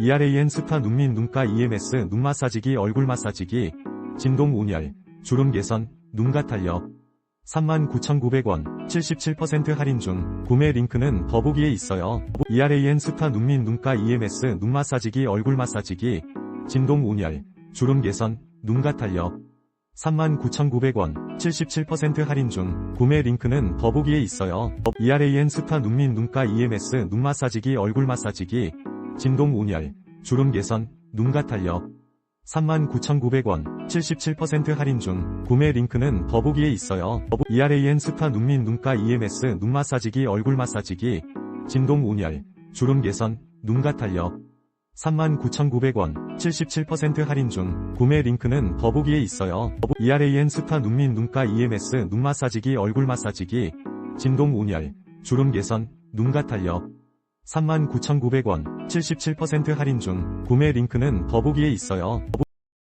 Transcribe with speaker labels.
Speaker 1: ERAN 스파 눈밑 눈가 EMS 눈 마사지기 얼굴 마사지기 진동 온열 주름 개선 눈가 탄력 39,900원 77% 할인 중 구매 링크는 더보기에 있어요. ERAN 스파 눈밑 눈가 EMS 눈 마사지기 얼굴 마사지기 진동 온열 주름 개선 눈가 탄력 39,900원 77% 할인 중 구매 링크는 더보기에 있어요. ERAN 스파 눈밑 눈가 EMS 눈 마사지기 얼굴 마사지기 진동 온열 주름 개선 눈가 탄력. 39,900원 77% 할인 중 구매 링크는 더보기에 있어요. ERAN 스파 눈밑 눈가 EMS 눈 마사지기 얼굴 마사지기. 진동 온열 주름 개선 눈가 탄력. 39,900원 77% 할인 중 구매 링크는 더보기에 있어요. ERAN 스파 눈밑 눈가 EMS 눈 마사지기 얼굴 마사지기. 진동 온열 주름 개선 눈가 탄력 39,900원 77% 할인 중 구매 링크는 더보기에 있어요.